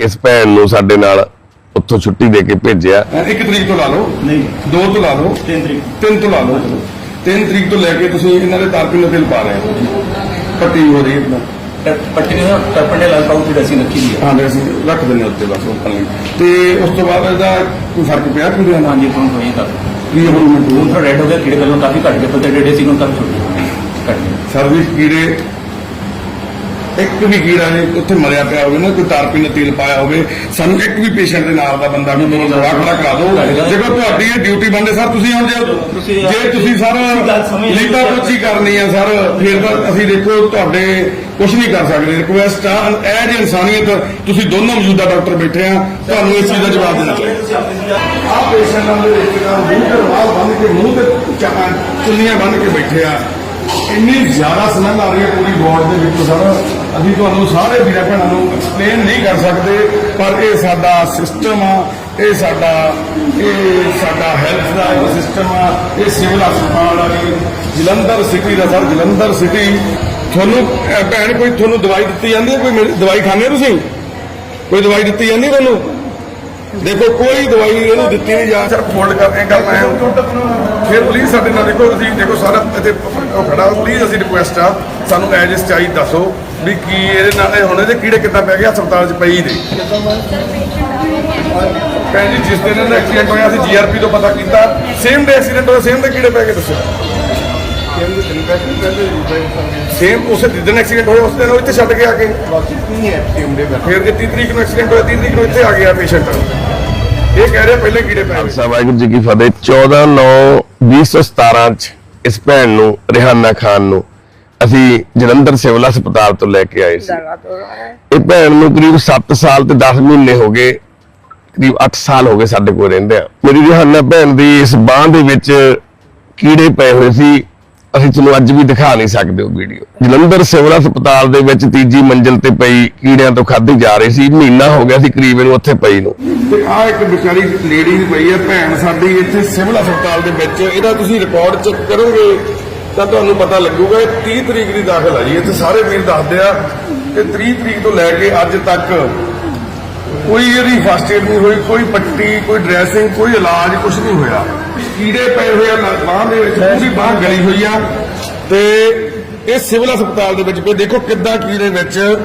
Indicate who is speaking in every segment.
Speaker 1: ਇਸ ਭੈਣ ਨੂੰ ਸਾਡੇ ਨਾਲ ਉੱਥੋਂ ਛੁੱਟੀ ਦੇ ਕੇ ਭੇਜਿਆ।
Speaker 2: ਇੱਕ ਤਰੀਕ ਤੋਂ ਲਾ ਲਓ।
Speaker 3: ਨਹੀਂ।
Speaker 2: ਦੋ ਤੋਂ ਲਾ ਲਓ।
Speaker 3: ਤਿੰਨ ਤਰੀਕ।
Speaker 2: ਤਿੰਨ ਤੋਂ ਲਾ ਲਓ। ਤਿੰਨ ਤਰੀਕ ਤੋਂ ਲੈ ਕੇ ਤੁਸੀਂ ਇਹਨਾਂ ਦੇ ਤਾਰਪਿਨ ਬਿੱਲ ਪਾ ਰਹੇ ਹੋ। ਪੱਟੀ ਹੋ ਰਹੀ ਹੈ
Speaker 3: ਪੱਟੀ ਨੇ ਟਰਪੰਡੇ ਲਾਲ ਪਾਉ ਦੀ ਅਸੀਂ ਰੱਖੀ ਦੀ ਹੈ
Speaker 2: ਅਸੀਂ ਰੱਖ ਦਿੰਦੇ ਉੱਤੇ ਬਸ ਉੱਪਰ ਤੇ ਉਸ ਤੋਂ ਬਾਅਦ ਇਹਦਾ ਕੋਈ ਫ਼ਰਕ ਪਿਆ ਕੁੜੀਆਂ ਨਾਲ
Speaker 3: ਹਾਂਜੀ ਤੁਹਾਨੂੰ ਹੋਈ ਤਾਂ
Speaker 2: ਕੀ ਇੰਪਰੂਵਮੈਂਟ
Speaker 3: ਹੁਣ ਥੋੜਾ ਰੈਡ ਹੋ ਗਿਆ ਕੀੜੇ ਗੱਲੋਂ ਕਾਫੀ ਘੱਟ ਗਏ ਪੱਤੇ ਡੇਡੇ ਸੀ ਹੁਣ ਕਾਫੀ ਛੋਟੇ। ਘੱਟ ਗਏ।
Speaker 2: ਸਰਵਿਸ ਕੀੜੇ ਇੱਕ ਵੀ ਕੀੜਾ ਨੇ ਉੱਥੇ ਮਰਿਆ ਪਿਆ ਹੋਵੇ ਨਾ ਕੋਈ ਤਾਰਪਿਨ ਤੇਲ ਪਾਇਆ ਹੋਵੇ ਸਾਨੂੰ ਇੱਕ ਵੀ ਪੇਸ਼ੈਂਟ ਦੇ ਨਾਲ ਦਾ ਬੰਦਾ ਵੀ ਮੈਨੂੰ ਦਵਾ ਖੜਾ ਕਰਾ ਦਿਓ ਜੇਕਰ ਤੁਹਾਡੀ ਇਹ ਡਿਊਟੀ ਬੰਦੇ ਸਰ ਤੁਸੀਂ ਹੁਣ ਜੇ ਜੇ ਤੁਸੀਂ ਸਰ ਲੀਤਾ ਪੁੱਛੀ ਕਰਨੀ ਆ ਸਰ ਫਿਰ ਤਾਂ ਅਸੀਂ ਦੇਖੋ ਤੁਹਾਡੇ ਕੁਝ ਨਹੀਂ ਕਰ ਸਕਦੇ। ਰਿਕੁਐਸਟ ਆ ਇਹ ਜੀ ਇਨਸਾਨੀਅਤ ਤੁਸੀਂ ਦੋਨੋਂ ਮੌਜੂਦਾ ਡਾਕਟਰ ਬੈਠੇ ਆ ਤੁਹਾਨੂੰ ਇਸ ਚੀਜ਼ ਦਾ ਜਵਾਬ ਦੇਣਾ ਚਾਹੀਦਾ। ਆਹ ਪੇਸ਼ੈਂਟਾਂ ਦੇ ਵਿੱਚ ਨਾ ਮੂੰਹ ਤੇ ਰੁਮਾਲ ਬੰਨ ਕੇ ਮੂੰਹ ਤੇ ਚੁੰਨੀਆਂ ਬੰਨ ਕੇ ਬੈਠੇ ਆ। ਇੰਨੀ ਜ਼ਿਆਦਾ ਸਮਝ ਆ ਰਹੀ ਹੈ ਪੂਰੀ ਵਾਰਡ ਦੇ ਵਿੱਚ ਸਰ। ਅਸੀਂ ਤੁਹਾਨੂੰ ਸਾਰੇ ਵੀਰਾਂ ਭੈਣਾਂ ਨੂੰ ਐਕਸਪਲੇਨ ਨਹੀਂ ਕਰ ਸਕਦੇ, ਪਰ ਇਹ ਸਾਡਾ ਸਿਸਟਮ ਆ, ਇਹ ਸਾਡਾ ਇਹ ਸਾਡਾ ਹੈਲਥ ਦਾ ਇੱਕ ਸਿਸਟਮ ਆ, ਇਹ ਸਿਵਲ ਹਸਪਤਾਲ ਆ ਜਲੰਧਰ ਸਿਟੀ ਦਾ ਸਰ, ਜਲੰਧਰ ਸਿਟੀ ਤੁਹਾਨੂੰ ਭੈਣ ਕੋਈ ਤੁਹਾਨੂੰ ਦਵਾਈ ਦਿੱਤੀ ਜਾਂਦੀ ਹੈ? ਕੋਈ ਮੇਰੀ- ਦਵਾਈ ਖਾਂਦੇ ਤੁਸੀਂ? ਕੋਈ ਦਵਾਈ ਦਿੱਤੀ ਜਾਂਦੀ ਤੁਹਾਨੂੰ? ਦੇਖੋ, ਕੋਈ ਦਵਾਈ ਇਹਨੂੰ ਦਿੱਤੀ ਨਹੀਂ ਜਾ ਸਰ ਫੋਲਡ ਕਰਕੇ ਗੱਲ ਮੈਂ ਫਿਰ ਪਲੀਜ਼ ਸਾਡੇ ਨਾਲ ਦੇਖੋ ਤੁਸੀਂ, ਦੇਖੋ ਸਾਰਾ ਇੱਥੇ ਖੜਾ ਪਲੀਜ਼ ਅਸੀਂ ਰਿਕੁਐਸਟ ਆ, ਸਾਨੂੰ ਐਜ ਇਸ ਚਾਹੀ ਦੱਸੋ। ਵੀ ਕੀ ਇਹਦੇ ਨਾਲ ਇਹ ਹੁਣ ਇਹਦੇ ਕੀੜੇ ਕਿੱਦਾਂ ਪੈ ਗਏ ਹਸਪਤਾਲ 'ਚ ਪਈ ਨੇ ਭੈਣ ਜੀ, ਜਿਸ ਦਿਨ ਇਹਦਾ ਐਕਸੀਡੈਂਟ ਹੋਇਆ ਸੀ ਜੀਆਰਪੀ ਤੋਂ ਪਤਾ ਕੀਤਾ। ਸੇਮ ਡੇ ਐਕਸੀਡੈਂਟ ਹੋਇਆ ਸੇਮ ਦੇ ਕੀੜੇ ਪੈ ਗਏ, ਦੱਸੋ। ਸੇਮ ਉਸੇ ਦਿਨ ਐਕਸੀਡੈਂਟ ਹੋਇਆ, ਉਸ ਦਿਨ ਉਹ ਇੱਥੇ ਛੱਡ ਕੇ ਆ ਕੇ ਫਿਰ ਜੇ 30 ਤਰੀਕ ਨੂੰ ਐਕਸੀਡੈਂਟ ਹੋਇਆ 30 ਤਰੀਕ ਨੂੰ ਇੱਥੇ ਆ ਗਿਆ ਪੇਸ਼ੈਂਟ ਇਹ ਕਹਿ ਰਿਹਾ ਪਹਿਲੇ ਕੀੜੇ ਪੈ ਗਏ।
Speaker 1: ਖਾਲਸਾ ਵਾਹਿਗੁਰੂ ਜੀ ਕੀ ਫਤਿਹ। 14 9 2017 ਚ ਇਸ ਭੈਣ ਨੂੰ, ਰਿਹਾਨਾ ਖਾਨ ਨੂੰ ਅਸੀਂ ਜਲੰਧਰ ਸਿਵਲ ਹਸਪਤਾਲ ਤੋਂ ਲੈ ਕੇ ਆਏ ਸੀ। ਇਹ ਭੈਣ ਨੂੰ ਕਰੀਬ 7 ਸਾਲ ਤੇ 10 ਮਹੀਨੇ ਹੋ ਗਏ ਕਰੀਬ 8 ਸਾਲ ਹੋ ਗਏ ਸਾਡੇ ਕੋਲ ਰਹਿੰਦੇ ਆ। ਮੇਰੀ ਰਿਹਾਨਾ ਭੈਣ ਦੀ ਇਸ ਬਾਹ ਦੇ ਵਿੱਚ ਕੀੜੇ ਪਏ ਹੋਏ ਸੀ। ਅਸੀਂ ਤੁਹਾਨੂੰ ਅੱਜ ਵੀ ਦਿਖਾ ਨਹੀਂ ਸਕਦੇ ਉਹ ਵੀਡੀਓ। ਜਲੰਧਰ ਸਿਵਲ ਹਸਪਤਾਲ ਦੇ ਵਿੱਚ ਤੀਜੀ ਮੰਜ਼ਲ ਤੇ ਪਈ ਕੀੜਿਆਂ ਤੋਂ ਖਾਧੀ ਜਾ ਰਹੀ ਸੀ। ਮਹੀਨਾ ਹੋ ਗਿਆ ਸੀ ਕਰੀਬ ਇਹਨੂੰ ਉੱਥੇ ਪਈ ਨੂੰ। ਤੇ ਆ ਇੱਕ ਵਿਚਾਰੀ ਲੇਡੀ ਵੀ ਪਈ ਹੈ ਭੈਣ ਸਾਡੀ ਇੱਥੇ ਸਿਵਲ ਹਸਪਤਾਲ ਦੇ ਵਿੱਚ। ਇਹਦਾ ਤੁਸੀਂ ਰਿਕਾਰਡ ਚੈੱਕ ਕਰੋਗੇ। ਤਾਂ ਤੁਹਾਨੂੰ ਪਤਾ ਲੱਗੂਗਾ, ਇਹ 30 ਤਰੀਕ ਦੀ ਦਾਖਲ ਆ ਜੀ। ਇੱਥੇ ਸਾਰੇ ਵੀਰ ਦੱਸਦੇ ਆ ਕਿ 30 ਤਰੀਕ ਤੋਂ ਲੈ ਕੇ ਅੱਜ ਤੱਕ ਕੋਈ ਇਹਦੀ ਫਸਟ ਏਡ ਨਹੀਂ ਹੋਈ, ਕੋਈ ਪੱਟੀ, ਕੋਈ ਡਰੈਸਿੰਗ ਕੋਈ ਇਲਾਜ ਕੁਝ ਨਹੀਂ ਹੋਇਆ। ਕੀੜੇ ਪਏ ਹੋਏ ਆ ਲ- ਦੇ ਵਿੱਚ, ਪੂਰੀ ਬਾਂਹ ਗਲੀ ਹੋਈ ਆ। ਤੇ ਇਹ ਸਿਵਲ ਹਸਪਤਾਲ ਦੇ ਵਿੱਚ ਪਏ। ਦੇਖੋ ਕਿੱਦਾਂ ਕੀੜੇ ਵਿੱਚ,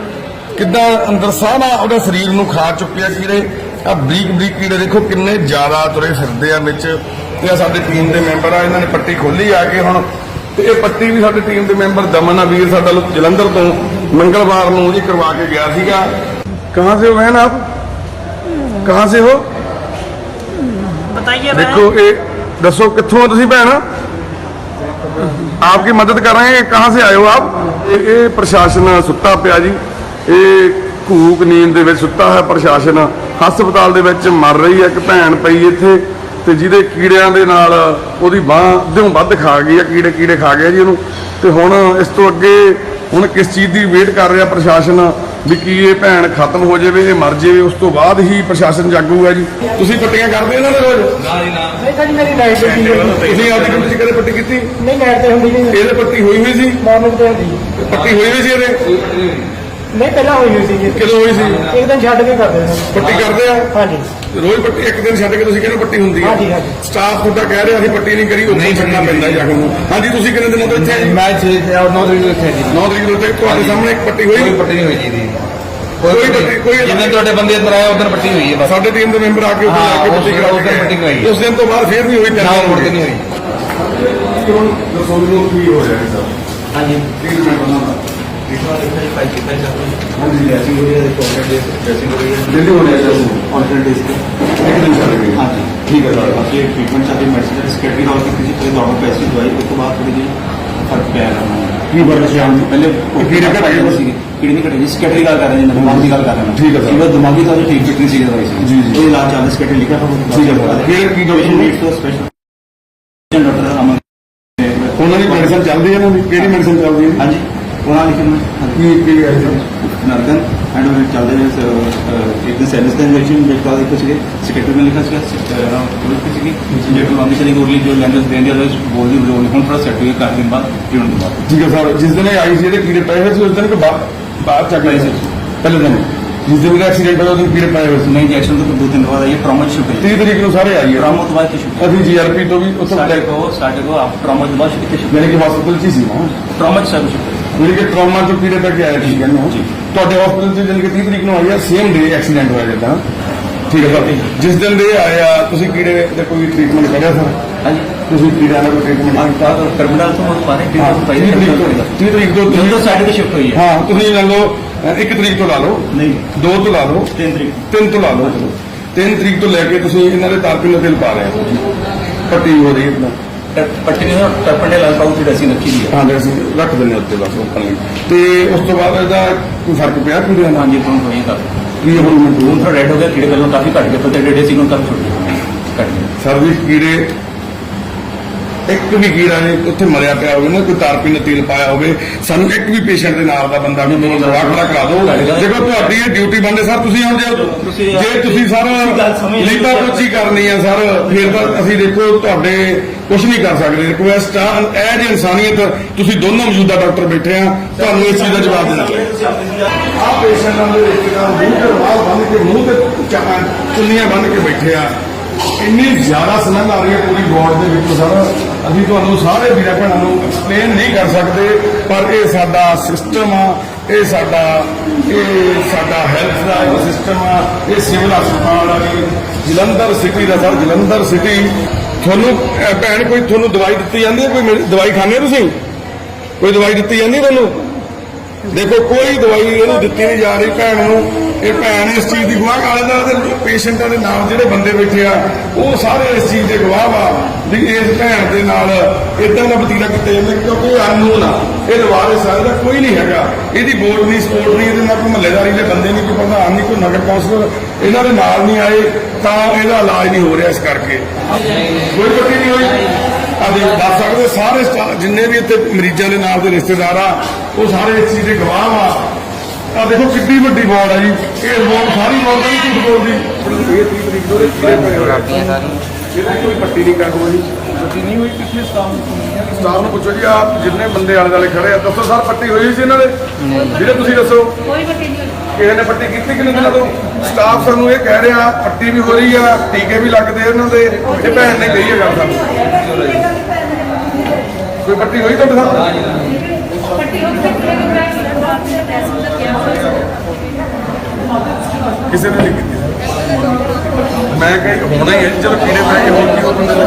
Speaker 1: ਕਿੱਦਾਂ ਅੰਦਰ ਸਾਰਾ ਉਹਦੇ ਸਰੀਰ ਨੂੰ ਖਾ ਚੁੱਕਿਆ ਕੀੜੇ। ਆ ਬਰੀਕ ਬਰੀਕ ਕੀੜੇ ਦੇਖੋ ਕਿੰਨੇ ਜ਼ਿਆਦਾ ਤੁਰੇ ਫਿਰਦੇ ਆ ਵਿੱਚ। ਤੇ ਆ ਸਾਡੇ ਟੀਮ ਦੇ ਮੈਂਬਰ ਆ, ਇਹਨਾਂ ਨੇ ਪੱਟੀ ਖੋਲੀ ਆ ਕੇ ਹੁਣ ਤੇ ਇਹ ਪੱਟੀ ਵੀ ਸਾਡੇ ਟੀਮ ਦੇ ਮੈਂਬਰ ਦਮਨ ਆ ਵੀਰ ਸਾਡਾ ਲੁ- ਜਲੰਧਰ ਤੋਂ ਮੰਗਲਵਾਰ ਨੂੰ ਜੀ ਕਰਵਾ ਕੇ ਗਿਆ ਸੀਗਾ ਕਹਾਂ ਸੇ ਹੋ ਬਹਿਨ ਆਪ ਕਹਾਂ ਸੇ ਹੋ
Speaker 4: बताइए
Speaker 1: देखो ये दसो कितों हो ਤੁਸੀਂ ਭੈਣ आपकी मदद कर रहे हैं कहाँ से आए हो आप ਇਹ ਇਹ ਪ੍ਰਸ਼ਾਸਨ ਸੁੱਤਾ ਪਿਆ ਜੀ ਇਹ ਘੂਕ ਨੀਂਦ ਦੇ ਵਿੱਚ ਸੁੱਤਾ ਹੈ ਪ੍ਰਸ਼ਾਸਨ ਹਸਪਤਾਲ ਦੇ ਵਿੱਚ ਮਰ ਰਹੀ ਹੈ ਇੱਕ ਭੈਣ ਪਈ ਇੱਥੇ ਤੇ ਜਿਹਦੇ ਕੀੜਿਆਂ ਦੇ ਨਾਲ ਉਹਦੀ ਬਾਹ ਦਿਓਂ ਵੱਧ ਖਾ ਗਈ ਆ ਕੀੜੇ ਕੀੜੇ ਖਾ ਗਏ ਜੀ ਉਹਨੂੰ। ਤੇ ਹੁਣ ਇਸ ਤੋਂ ਅੱਗੇ ਹੁਣ ਕਿਸ ਚੀਜ਼ ਦੀ ਵੇਟ ਕਰ ਰਿਹਾ ਪ੍ਰਸ਼ਾਸਨ ਵੀ ਕੀ ਇਹ ਭੈਣ ਖਤਮ ਹੋ ਜਾਵੇ ਇਹ ਮਰ ਜਾਵੇ ਉਸ ਤੋਂ ਬਾਅਦ ਹੀ ਪ੍ਰਸ਼ਾਸਨ ਜਾਗੂਗਾ ਜੀ। ਤੁਸੀਂ ਪੱਟੀਆਂ ਕਰਦੇ ਇਹਨਾਂ ਦੇ ਰੋਜ਼?
Speaker 5: ਨਹੀਂ ਤਾਂ ਜੀ ਮੇਰੀ ਨਾਈਟ ਡਿਊਟੀ ਹੋਈ।
Speaker 2: ਤੁਸੀਂ ਆਪਦੀ ਡਿਊਟੀ 'ਚ ਕਦੇ ਪੱਟੀ ਕੀਤੀ?
Speaker 5: ਨਹੀਂ ਨਾਈਟ ਤੇ ਹੁੰਦੀ ਨਹੀਂ।
Speaker 2: ਇਹਦੇ ਪੱਟੀ ਹੋਈ ਹੋਈ ਸੀ?
Speaker 5: ਮਾਰਨਿੰਗ ਤੇ ਹੁੰਦੀ।
Speaker 2: ਪੱਟੀ ਹੋਈ ਹੋਈ ਸੀ ਇਹਦੇ?
Speaker 5: ਨਹੀਂ ਪਹਿਲਾਂ ਹੋਈ ਹੋਈ ਸੀ ਜੀ।
Speaker 2: ਕਦੋਂ ਹੋਈ ਸੀ?
Speaker 5: ਇੱਕ ਦਿਨ ਛੱਡ ਕੇ ਕਰਦੇ ਹਾਂ
Speaker 2: ਪੱਟੀ ਕਰਦੇ ਆ?
Speaker 5: ਹਾਂਜੀ।
Speaker 2: ਰੋਜ਼ ਪੱਟੀ ਇੱਕ ਦਿਨ ਛੱਡ ਕੇ ਤੁਸੀਂ ਕਹਿੰਦੇ ਪੱਟੀ ਹੁੰਦੀ
Speaker 5: ਹਾਂਜੀ।
Speaker 2: ਸਟਾਫ ਤੁਹਾਡਾ ਕਹਿ ਰਿਹਾ ਅਸੀਂ ਪੱਟੀ ਨਹੀਂ ਕਰੀ ਉੱਥੇ ਛੱਡਣਾ ਪੈਂਦਾ ਜਾ ਕੇ ਨੂੰ। ਹਾਂਜੀ ਤੁਸੀਂ ਕਿੰਨੇ ਦਿਨਾਂ ਤੋਂ ਇੱਥੇ ਆਏ?
Speaker 6: ਮੈਂ 6 ਔਰ 9 ਤਰੀਕ ਨੂੰ ਇੱਥੇ ਜੀ।
Speaker 2: 9 ਤਰੀਕ ਨੂੰ ਤੇ ਤੁਹਾਡੇ ਸਾਹਮਣੇ ਇੱਕ ਪੱਟੀ ਹੋਈ?
Speaker 6: ਕੋਈ ਪੱਟੀ ਨਹੀਂ ਹੋਈ ਜੀ ਦੀ
Speaker 2: ਕੋਈ ਪੱਟੀ ਕੋਈ
Speaker 6: ਜਿੰਨੇ ਤੁਹਾਡੇ ਬੰਦੇ ਅੰਦਰ ਆਏ ਉਦੋਂ ਪੱਟੀ ਹੋਈ ਹੈ ਬਸ।
Speaker 2: ਸਾਡੇ ਟੀਮ ਦੇ ਮੈਂਬਰ ਆ ਕੇ ਉੱਥੇ
Speaker 6: ਹਾਂ,
Speaker 2: ਲਾ ਕੇ
Speaker 6: ਉਸ-
Speaker 2: ਪੱਟੀ ਕਰਾ
Speaker 6: ਉਸ ਦਿਨ ਪੱਟੀ
Speaker 2: ਕੇ
Speaker 6: ਕਰਾਈ।
Speaker 2: ਉਸ ਦਿਨ ਤੋਂ ਬਾਅਦ ਫੇਰ ਵੀ ਹੋਈ
Speaker 6: ਨਾ ਮੁੜ ਕੇ ਨਹੀਂ ਹੋਈ।
Speaker 2: ਦੱਸੋ ਮੈਨੂੰ ਕੀ ਹੋ ਰਿਹਾ ਸਰ
Speaker 3: ਹਾਂਜੀ
Speaker 2: ਟ੍ਰੀਟਮੈਂਟ ਉਹਨਾਂ ਦਾ?
Speaker 3: ਇਸ ਵਾਰ ਇੱਥੇ ਫਾਈਲ ਕੀਤਾ ਜਾਂਦਾ
Speaker 2: ਹਾਂਜੀ
Speaker 3: ਡ੍ਰੈਸਿੰਗ ਹੋ ਰਹੀ ਹੈ ਕੋਵਿਡ ਦੇ ਡ੍ਰੈਸਿੰਗ ਹੋ ਰਹੀ ਹੈ
Speaker 2: ਦਿੱਲੀ ਹੋ ਰਿਹਾ ਸਰ
Speaker 3: ਆਲਟਰਨੇਟ ਡੇਜ਼ ਤੇ
Speaker 2: ਇੱਕ ਦਿਨ ਛੱਡ ਕੇ
Speaker 3: ਹਾਂਜੀ
Speaker 2: ਠੀਕ ਹੈ ਸਰ
Speaker 3: ਬਾਕੀ ਟ੍ਰੀਟਮੈਂਟ ਚੱਲ ਰਹੀ ਮੈਡੀਸਿਨ ਦੀ ਸਕੈਟਰੀ ਨਾਲ ਕੀਤੀ ਸੀ ਫਿਰ ਨਾਰਮਲ ਪੈਸੇ ਦਵਾਈ ਉਸ ਤੋਂ ਬਾਅਦ ਥੋੜੀ ਜਿਹੀ ਫ਼ਰਕ ਪਿਆ ਇਹਨਾਂ ਨੂੰ
Speaker 2: ਕੀ ਫ਼ਰਕ ਪਿਆ?
Speaker 3: ਪਹਿਲੇ
Speaker 2: ਕੀੜੇ ਘਟ ਗਏ?
Speaker 3: ਸੀ ਕੀੜੇ ਨਹੀਂ ਘਟੇ ਜੀ ਸਕੈਟਰੀ ਗੱਲ ਕਰ ਰਹੇ ਜੀ ਦਿਮਾਗ ਦੀ ਗੱਲ ਕਰ ਰਹੇ ਹਾਂ
Speaker 2: ਠੀਕ ਹੈ ਸਰ।
Speaker 3: ਇਹ ਦਿਮਾਗੀ ਤਾਂ ਠੀਕ ਫਿਟ ਨਹੀਂ ਸੀ ਦਵਾਈ ਸੀ
Speaker 2: ਜੀ, ਜੀ।
Speaker 3: ਇਹ ਇਲਾਜ ਚੱਲ ਸਕੈਟਰੀ ਲਿਖਿਆ ਹੋਇਆ
Speaker 2: ਠੀਕ ਹੈ ਸਰ। ਕਿਹੜੇ- ਕੀ ਡਾਕਟਰ ਨੇ?
Speaker 3: ਨੀਡਸ ਤੋਂ ਸਪੈਸ਼ਲ ਡਾਕਟਰ ਅਮਨ
Speaker 2: ਉਹਨਾਂ ਦੀ ਮੈਡੀਸਨ ਚੱਲਦੀ ਹੈ ਇਹਨਾਂ ਦੀ ਕਿਹੜੀ ਮੈਡੀਸਨ ਚੱਲਦੀ ਹੈ
Speaker 3: ਹਾਂਜੀ नर्दन एंड चल एक दिन सर्विस का इन्वेस्टमेंट देखता हुआ में लिखा कुछ की जो हम जो लैंग्वेज देंगे बोल दी लोन हम थोड़ा सेट हुए काफ़ी दिन
Speaker 2: बाद जीवन के बाद। ठीक है सर जिस दिन आई सी पीरियड पाए हुए उस दिन के बाद बाद चल रही पहले दिन। जिस दिन का एक्सीडेंट हुआ उस दिन पीरियड पाए हुए
Speaker 3: नहीं एक्शन तो दो दिन बाद आइए ट्रामा की
Speaker 2: छुट्टी तीन तरीके को सारे आइए
Speaker 3: ट्रामा तो बाद की
Speaker 2: छुट्टी अभी जीआरपी तो भी
Speaker 3: उस को साढ़े को आप ट्रामा के बाद
Speaker 2: छुट्टी मैंने के हॉस्पिटल की सीमा
Speaker 3: ट्रामा की छुट्टी
Speaker 2: ਜਿਹੜੇ ਕਿ ਟਰਾਮਾ ਤੋਂ ਪੀੜੇ ਤੱਕ ਆਏ ਠੀਕ ਹੈ।
Speaker 3: ਨਾ
Speaker 2: ਤੁਹਾਡੇ ਹਸਪੀਟਲ ਤੋਂ ਜਿਹੜੇ ਕਿ 30 ਤਰੀਕ ਨੂੰ ਆਇਆ ਸੇਮ ਡੇ ਐਕਸੀਡੈਂਟ ਹੋਇਆ ਜਿੱਦਾਂ। ਠੀਕ ਹੈ ਜਿਸ ਦਿਨ ਦੇ ਆਇਆ ਤੁਸੀਂ ਕੀੜੇ ਦਾ ਕੋਈ ਟ੍ਰੀਟਮੈਂਟ ਕਰਿਆ ਸਰ?
Speaker 3: ਹਾਂਜੀ।
Speaker 2: ਤੁਸੀਂ ਕੀੜਾ ਦਾ ਟ੍ਰੀਟਮੈਂਟ
Speaker 3: ਹਾਂ ਤਾਂ ਟਰਮੀਨਲ ਤੋਂ ਉਹ ਪਾਰੇ
Speaker 2: ਕਿ ਪਹਿਲੇ ਤਰੀਕ ਤਰੀਕ ਤੋਂ ਜਦੋਂ
Speaker 3: ਸਾਡੇ ਤੇ ਸ਼ਿਫਟ ਹੋਈ ਹੈ
Speaker 2: ਹਾਂ ਤੁਸੀਂ ਲਾ ਲਓ 1 ਤਰੀਕ ਤੋਂ ਲਾ ਲਓ।
Speaker 3: ਨਹੀਂ।
Speaker 2: 2 ਤੋਂ ਲਾ ਲਓ।
Speaker 3: 3 ਤਰੀਕ।
Speaker 2: 3 ਤੋਂ ਲਾ ਲਓ। 3 ਤਰੀਕ ਤੋਂ ਲੈ ਕੇ ਤੁਸੀਂ ਇਹਨਾਂ ਦੇ ਤਾਪੇ ਨੂੰ ਦਿਲ ਪਾ ਰਹੇ ਹੋ। ਪੱਟੀ ਹੋ ਰਹੀ ਹੈ।
Speaker 3: ਪੱਟੀ ਨੂੰ ਟਰਪੰਡੇ ਲਾਲ ਪਾਉ ਜਿਹੜਾ ਅਸੀਂ
Speaker 2: ਰੱਖੀ ਦੀ ਅਸੀਂ ਰੱਖ ਦਿੰਦੇ ਹਾਂ ਉੱਤੇ ਬਸ ਓਪਨ ਤੇ ਉਸ ਤੋਂ ਬਾਅਦ ਇਹਦਾ ਕੋਈ ਫ਼ਰਕ ਪਿਆ
Speaker 3: ਕੀੜੇ
Speaker 2: ਨਾਲ?
Speaker 3: ਹਾਂਜੀ ਤੁਹਾਨੂੰ ਹੋਈ ਕਰ
Speaker 2: ਕੀ
Speaker 3: ਹੁਣ? ਮਟੂਨ ਥੋੜਾ ਰੈਡ ਹੋ ਗਿਆ ਕੀੜੇ ਪਹਿਲਾਂ ਕਾਫੀ ਘਟ ਗਏ ਪਰ ਜਿਹੜੇ ਸੀ ਉਹਨਾਂ ਕਾਫੀ ਛੋਟੇ ਘਟ ਗਏ।
Speaker 2: ਸਰ ਕੀੜੇ ਇੱਕ ਵੀ ਕੀੜਾ ਨੇ ਉੱਥੇ ਮਰਿਆ ਪਿਆ ਹੋਵੇ ਨਾ ਕੋਈ ਤਾਰਪੀ ਨੇ ਤੇਲ ਪਾਇਆ ਹੋਵੇ ਸਾਨੂੰ ਇੱਕ ਵੀ ਪੇਸ਼ੈਂਟ ਦੇ ਨਾਲ ਦਾ ਬੰਦਾ ਵੀ ਮੈਨੂੰ ਦਵਾ ਖੜਾ ਕਰਾ ਦਿਓ। ਦੇਖੋ ਤੁਹਾਡੀ ਇਹ ਡਿਊਟੀ ਬੰਦੇ ਸਰ ਤੁਸੀਂ ਜੇ
Speaker 3: ਤੁਸੀਂ-
Speaker 2: ਜੇ ਤੁਸੀਂ ਸਰ
Speaker 3: ਸਮਝ
Speaker 2: ਲੀਪਾ ਪੋਚੀ ਕਰਨੀ ਆ ਸਰ ਫਿਰ ਤਾਂ ਅਸੀਂ ਦੇਖੋ ਤੁਹਾਡੇ ਕੁਝ ਨਹੀਂ ਕਰ ਸਕਦੇ। ਰਿਕੁਐਸਟ ਆ ਇਹ ਜੀ ਇਨਸਾਨੀਅਤ ਤੁਸੀਂ ਦੋਨੋਂ ਮੌਜੂਦਾ ਡਾਕਟਰ ਬੈਠੇ ਆ ਤੁਹਾਨੂੰ ਇਸ ਚੀਜ਼ ਦਾ ਜਵਾਬ ਦੇਣਾ। ਆ ਪੇਸ਼ੈਂਟਾਂ ਦੇ ਰਿਸ਼ਤੇਦਾਰ ਮੂੰਹ ਤੇ ਬੰਨ ਕੇ ਮੂੰਹ ਤੇ ਚੁੰਨੀਆਂ ਬੰਨ ਕੇ ਬੈਠੇ ਆ। ਇੰਨੀ ਜ਼ਿਆਦਾ ਸਮੈਲ ਆ ਰਹੀ ਹੈ ਪੂਰੀ ਵਾਰਡ ਦੇ ਵਿੱਚ ਸਰ। ਅਸੀਂ ਤੁਹਾਨੂੰ ਸਾਰੇ ਵੀਰਾਂ ਭੈਣਾਂ ਨੂੰ ਐਕਸਪਲੇਨ ਨਹੀਂ ਕਰ ਸਕਦੇ, ਪਰ ਇਹ ਸਾਡਾ ਸਿਸਟਮ ਆ, ਇਹ ਸਾਡਾ ਇਹ ਸਾਡਾ ਹੈਲਥ ਦਾ ਸਿਸਟਮ ਆ, ਇਹ ਸਿਵਲ ਹਸਪਤਾਲ ਆ ਜੀ। ਜਲੰਧਰ ਸਿਟੀ ਦਾ ਸਰ, ਜਲੰਧਰ ਸਿਟੀ ਤੁਹਾਨੂੰ, ਅਹ, ਭੈਣ, ਕੋਈ ਤੁਹਾਨੂੰ ਦਵਾਈ ਦਿੱਤੀ ਜਾਂਦੀ ਹੈ? ਕੋਈ ਮੇਰੀ- ਦਵਾਈ ਖਾਂਦੇ ਹੋ ਤੁਸੀਂ? ਕੋਈ ਦਵਾਈ ਦਿੱਤੀ ਜਾਂਦੀ ਹੈ ਤੁਹਾਨੂੰ? ਦੇਖੋ, ਕੋਈ ਦਵਾਈ ਇਹਨੂੰ ਦਿੱਤੀ ਨਹੀਂ ਜਾ ਰਹੀ ਭੈਣ ਨੂੰ। ਇਹ ਭੈਣ ਇਸ ਚੀਜ਼ ਦੀ ਗਵਾਹ ਆਲੇ ਦਾ ਤੇ ਪੇਸ਼ੈਂਟਾਂ ਦੇ ਨਾਲ ਜਿਹੜੇ ਬੰਦੇ ਬੈਠੇ ਆ, ਉਹ ਸਾਰੇ ਇਸ ਚੀਜ਼ ਦੇ ਗਵਾਹ ਵਾ ਵੀ ਇਸ ਭੈਣ ਦੇ ਨਾਲ ਇਦਾਂ ਦਾ ਵਤੀਰਾ ਕੀਤਾ ਜਾਂਦਾ ਕਿਉਂਕਿ ਇਹ ਅਨਨੋਨ ਆ ਇਹ ਦੁਬਾਰੇ ਸਾਰੇ ਦਾ ਕੋਈ ਨਹੀਂ ਹੈਗਾ ਇਹਦੀ ਬੋਰਡ ਨਹੀਂ ਸਪੋਰਟ ਨਹੀਂ ਇਹਦੇ ਨਾਲ ਕੋਈ ਮਹੱਲੇਦਾਰੀ ਦੇ ਬੰਦੇ ਨਹੀਂ ਕੋਈ ਪ੍ਰਧਾਨ ਨਹੀਂ ਕੋਈ ਨਗਰ ਕੌਂਸਲਰ ਇਹਨਾਂ ਦੇ ਨਾਲ ਨਹੀਂ ਆਏ ਤਾਂ ਇਹਦਾ ਇਲਾਜ ਨਹੀਂ ਹੋ ਰਿਹਾ ਇਸ ਕਰਕੇ ਕੋਈ ਪੱਟੀ ਨਹੀਂ ਹੋਈ ਅਸੀਂ ਦੱਸ ਸਕਦੇ ਸਾਰੇ ਜਿੰਨੇ ਵੀ ਇੱਥੇ ਮਰੀਜ਼ਾਂ ਦੇ ਨਾਲ ਦੇ ਰਿਸ਼ਤੇਦਾਰ ਆ ਉਹ ਸਾਰੇ ਇਸ ਚੀਜ਼ ਦੇ ਗਵਾਹ ਆ ਆ ਦੇਖੋ ਕਿੰਨੀ ਵੱਡੀ ਵਾਰਡ ਆ ਜੀ ਇਹ ਬੋਰਡ ਸਾਰੀ ਵਾਰਡ ਦਾ ਨਹੀਂ ਝੂਠ ਬੋਲਦੀ ਇਹ 30 ਤਰੀਕ ਤੋਂ ਕਿਹੜੇ ਪਏ ਇਹਦੀ ਕੋਈ ਪੱਟੀ ਨਹੀਂ ਕਰ ਹੋਈ ਪੱਟੀ ਨਹੀਂ ਹੋਈ ਕਿੱਥੇ ਸਟਾਫ ਨੂੰ ਸਟਾਫ ਨੂੰ ਪੁੱਛੋ ਜੀ ਆਪ ਜਿੰਨੇ ਬੰਦੇ ਆਲੇ ਦੁਆਲੇ ਖੜੇ ਆ ਦੱਸੋ ਸਰ ਪੱਟੀ ਹੋਈ ਸੀ ਇਹਨਾਂ ਦੇ? ਜਿਹੜੇ ਤੁਸੀਂ ਦੱਸੋ?
Speaker 7: ਕੋਈ ਪੱਟੀ ਨਹੀਂ ਹੋਈ।
Speaker 2: ਕਿਸੇ ਨੇ ਪੱਟੀ ਕੀਤੀ ਕਿੰਨੇ ਦਿਨਾਂ ਤੋਂ? ਸਟਾਫ ਸਾਨੂੰ ਇਹ ਕਹਿ ਰਿਹਾ ਪੱਟੀ ਵੀ ਹੋ ਰਹੀ ਆ ਟੀਕੇ ਵੀ ਲੱਗਦੇ ਆ ਇਹਨਾਂ ਦੇ। ਇਹ ਭੈਣ ਨੇ ਕਹੀ ਹੈ ਗੱਲ ਸਾਨੂੰ। ਕੋਈ ਪੱਟੀ ਹੋਈ ਤੁਹਾਡੇ ਸਾਹਮਣੇ
Speaker 7: ਪੱਟੀ ਹੋ ਕੇ ਹੋਇਆ
Speaker 2: ਕਿਸੇ ਨੇ ਨਹੀਂ ਕੀਤੀ। ਮੈਂ ਕਹੀ ਹੋਣਾ ਹੀ ਹੈ ਜੀ, ਚਲੋ ਕੀੜੇ ਪੈ ਗਏ ਹੋਰ ਕੀ ਹੋ ਬੰਦੇ ਨੇ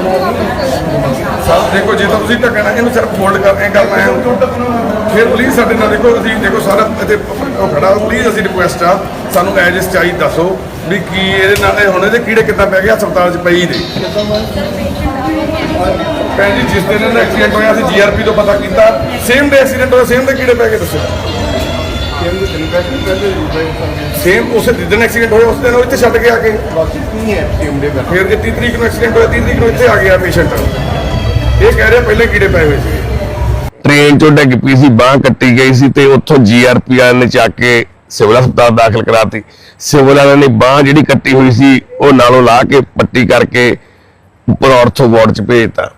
Speaker 2: ਸਰ ਦੇਖੋ ਜੇ ਤਾਂ ਤੁਸੀਂ ਢੱਕਣਾ ਇਹਨੂੰ ਸਿਰਫ ਫੋਲਡ ਕਰਨੇ ਕਰਨਾ ਹੈ ਫਿਰ ਪਲੀਜ਼ ਸਾਡੇ ਨਾਲ ਦੇਖੋ ਅਸੀਂ ਦੇਖੋ ਸਾਰਾ ਇੱਥੇ ਖੜਾ ਪਲੀਜ਼ ਅਸੀਂ ਰਿਕੁਐਸਟ ਆ ਸਾਨੂੰ ਐਜ ਚਾਹੀ ਦੱਸੋ ਵੀ ਕੀ ਇਹਦੇ ਨਾਲ ਇਹ ਹੁਣ ਇਹਦੇ ਕੀੜੇ ਕਿੱਦਾਂ ਪੈ ਗਏ ਹਸਪਤਾਲ 'ਚ ਪਈ ਦੇ ਭੈਣ ਜੀ ਜਿਸ ਦਿਨ ਇਹਦਾ ਐਕਸੀਡੈਂਟ ਹੋਇਆ ਅਸੀਂ ਜੀਆਰਪੀ ਤੋਂ ਪਤਾ ਕੀਤਾ ਸੇਮ ਡੇ ਐਕਸੀਡੈਂਟ ਹੋਇਆ ਸੇਮ ਦੇ ਕੀੜੇ ਪੈ ਗਏ ਦੱਸੋ। ਸੇਮ ਉਸੇ ਦਿਨ ਐਕਸੀਡੈਂਟ ਹੋਇਆ ਉਸ ਦਿਨ ਉਹ ਇੱਥੇ ਛੱਡ ਕੇ ਆ ਕੇ। ਫਿਰ ਜੇ 30 ਤਰੀਕ ਨੂੰ ਐਕਸੀਡੈਂਟ ਹੋਇਆ 30 ਤਰੀਕ ਨੂੰ ਇੱਥੇ ਆ ਗਿਆ ਪੇਸ਼ੈਂਟ ਇਹ ਕਹਿ ਰਿਹਾ ਪਹਿਲੇ ਕੀੜੇ ਪਏ ਹੋਏ ਸੀ।
Speaker 1: ਟ੍ਰੇਨ ਚੋਂ ਡਿੱਗ ਪਈ ਸੀ ਬਾਹ ਕੱਟੀ ਗਈ ਸੀ ਤੇ ਉੱਥੋਂ ਜੀਆਰਪੀ ਵਾਲਿਆਂ ਨੇ ਚੱਕ ਕੇ ਸਿਵਲ ਹਸਪਤਾਲ ਦਾਖਲ ਕਰਾਤੀ। ਸਿਵਲ ਵਾਲਿਆਂ ਨੇ ਬਾਹ ਜਿਹੜੀ ਕੱਟੀ ਹੋਈ ਸੀ ਉਹ ਨਾਲੋਂ ਲਾ ਕੇ ਪੱਟੀ ਕਰਕੇ ਉੱਪਰ ਆਰਥੋ ਵਾਰਡ ਚ ਭੇਜਤਾ।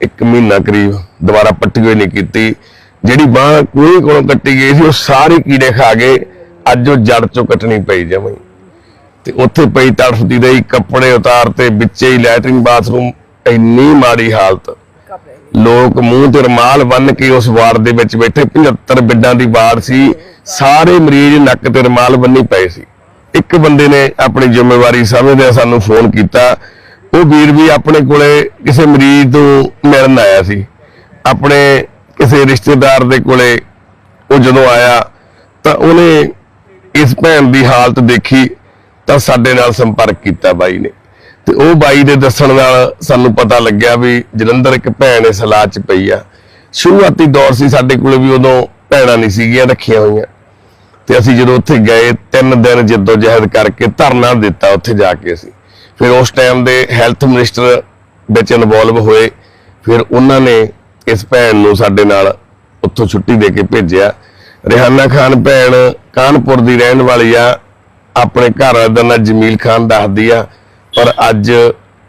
Speaker 1: ਇੱਕ ਮਹੀਨਾ ਕਰੀਬ ਦੁਬਾਰਾ ਪੱਟੀ ਹੋਈ ਨਹੀਂ ਕੀਤੀ। ਜਿਹੜੀ ਬਾਹ ਕੋਈ ਕੋਲੋਂ ਕੱਟੀ ਗਈ ਸੀ, ਉਹ ਸਾਰੇ ਕੀੜੇ ਖਾ ਗਏ ਅੱਜ ਉਹ ਜੜ ਚੋਂ ਕੱਟਣੀ ਪਈ ਜਮਈ ਤੇ ਉੱਥੇ ਪਈ ਤੜਫਦੀ ਰਹੀ, ਕੱਪੜੇ ਉਤਾਰ ਤੇ ਵਿੱਚੇ ਹੀ ਲੈਟਰਿੰਗ ਬਾਥਰੂਮ, ਇੰਨੀ ਮਾੜੀ ਹਾਲਤ। ਲੋਕ ਮੂੰਹ ਤੇ ਰਮਾਲ ਬੰਨ ਕੇ ਉਸ ਵਾਰਡ ਦੇ ਵਿੱਚ ਬੈਠੇ 75 ਬਿੱਡਾਂ ਦੀ ਵਾਰਡ ਸੀ, ਸਾਰੇ ਮਰੀਜ਼ ਨੱਕ ਤੇ ਰਮਾਲ ਬੰਨੀ ਪਏ ਸੀ। ਇੱਕ ਬੰਦੇ ਨੇ ਆਪਣੀ ਜ਼ਿੰਮੇਵਾਰੀ ਸਮਝਦਿਆਂ ਸਾਨੂੰ ਫੋਨ ਕੀਤਾ, ਉਹ ਵੀਰ ਵੀ ਆਪਣੇ ਕੋਲੇ ਕਿਸੇ ਮਰੀਜ਼ ਤੋਂ ਮਿਲਣ ਆਇਆ ਸੀ। ਆਪਣੇ ਕਿਸੇ ਰਿਸ਼ਤੇਦਾਰ ਦੇ ਕੋਲੇ ਉਹ ਜਦੋਂ ਆਇਆ ਤਾਂ ਉਹਨੇ ਇਸ ਭੈਣ ਦੀ ਹਾਲਤ ਦੇਖੀ ਤਾਂ ਸਾਡੇ ਨਾਲ ਸੰਪਰਕ ਕੀਤਾ ਬਾਈ ਨੇ। ਤੇ ਉਹ ਬਾਈ ਦੇ ਦੱਸਣ ਨਾਲ ਸਾਨੂੰ ਪਤਾ ਲੱਗਿਆ ਵੀ ਜਲੰਧਰ ਇੱਕ ਭੈਣ ਇਸ ਹਾਲਾਤ 'ਚ ਪਈ ਆ। ਸ਼ੁਰੂਆਤੀ ਦੌਰ ਸੀ ਸਾਡੇ ਕੋਲ ਵੀ ਉਦੋਂ ਭੈਣਾਂ ਨਹੀਂ ਸੀਗੀਆਂ ਰੱਖੀਆਂ ਹੋਈਆਂ। ਤੇ ਅਸੀਂ ਜਦੋਂ ਉੱਥੇ ਗਏ, ਤਿੰਨ ਦਿਨ ਜਿੱਦੋ ਜਹਿਦ ਕਰਕੇ ਧਰਨਾ ਦਿੱਤਾ ਉੱਥੇ ਜਾ ਕੇ ਅਸੀਂ। ਫਿਰ ਉਸ ਟਾਈਮ ਦੇ ਹੈਲਥ ਮਿਨਿਸਟਰ ਵਿੱਚ ਇਨਵੋਲਵ ਹੋਏ। ਫਿਰ ਉਹਨਾਂ ਨੇ ਇਸ ਭੈਣ ਨੂੰ ਸਾਡੇ ਨਾਲ ਉੱਥੋਂ ਛੁੱਟੀ ਦੇ ਕੇ ਭੇਜਿਆ। ਰਿਹਾਨਾ ਖਾਨ ਭੈਣ ਕਾਨਪੁਰ ਦੀ ਰਹਿਣ ਵਾਲੀ ਆ। ਆਪਣੇ ਘਰ ਵਾਲੇ ਦਾ ਨਾਂ ਜਮੀਲ ਖਾਨ ਦੱਸਦੀ ਆ। ਪਰ ਅੱਜ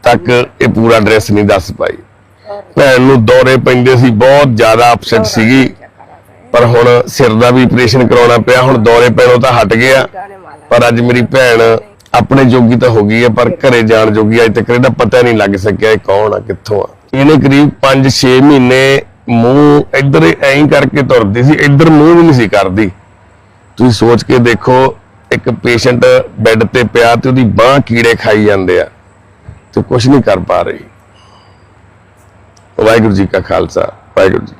Speaker 1: ਤੱਕ ਇਹ ਪੂਰਾ ਐਡਰੈਸ ਨਹੀਂ ਦੱਸ ਪਾਈ। ਭੈਣ ਨੂੰ ਦੌਰੇ ਪੈਂਦੇ ਸੀ ਬਹੁਤ ਜ਼ਿਆਦਾ ਅਪਸੈਟ ਸੀਗੀ। ਪਰ ਹੁਣ ਸਿਰ ਦਾ ਵੀ ਆਪਰੇਸ਼ਨ ਕਰਾਉਣਾ ਪਿਆ ਹੁਣ ਦੌਰੇ ਪੈਣੋਂ ਤਾਂ ਹਟ ਗਿਆ। ਪਰ ਅੱਜ ਮੇਰੀ ਭੈਣ ਆਪਣੇ ਜੋਗੀ ਤਾਂ ਹੋ ਗਈ ਹੈ ਪਰ ਘਰੇ ਜਾਣ ਜੋਗੀ ਅੱਜ ਤੱਕ ਇਹਦਾ ਪਤਾ ਨਹੀਂ ਲੱਗ ਸਕਿਆ ਇਹ ਕੌਣ ਆ ਕਿੱਥੋਂ ਆ। ਇਹਨੇ ਕਰੀਬ 5-6 ਮਹੀਨੇ ਮੂੰਹ ਇੱਧਰ ਐਂ ਕਰਕੇ ਤੁਰਦੀ ਸੀ, ਇੱਧਰ ਮੂੰਹ ਵੀ ਨਹੀਂ ਸੀ ਕਰਦੀ। ਤੁਸੀਂ ਸੋਚ ਕੇ ਦੇਖੋ, ਇੱਕ ਪੇਸ਼ੈਂਟ ਬੈੱਡ ਤੇ ਪਿਆ ਤੇ ਉਹਦੀ ਬਾਹ ਕੀੜੇ ਖਾਈ ਜਾਂਦੇ ਆ ਤੇ ਕੁਝ ਨਹੀਂ ਕਰ ਪਾ ਰਹੀ। ਵਾਹਿਗੁਰੂ ਜੀ ਕਾ ਖਾਲਸਾ, ਵਾਹਿਗੁਰੂ ਜੀ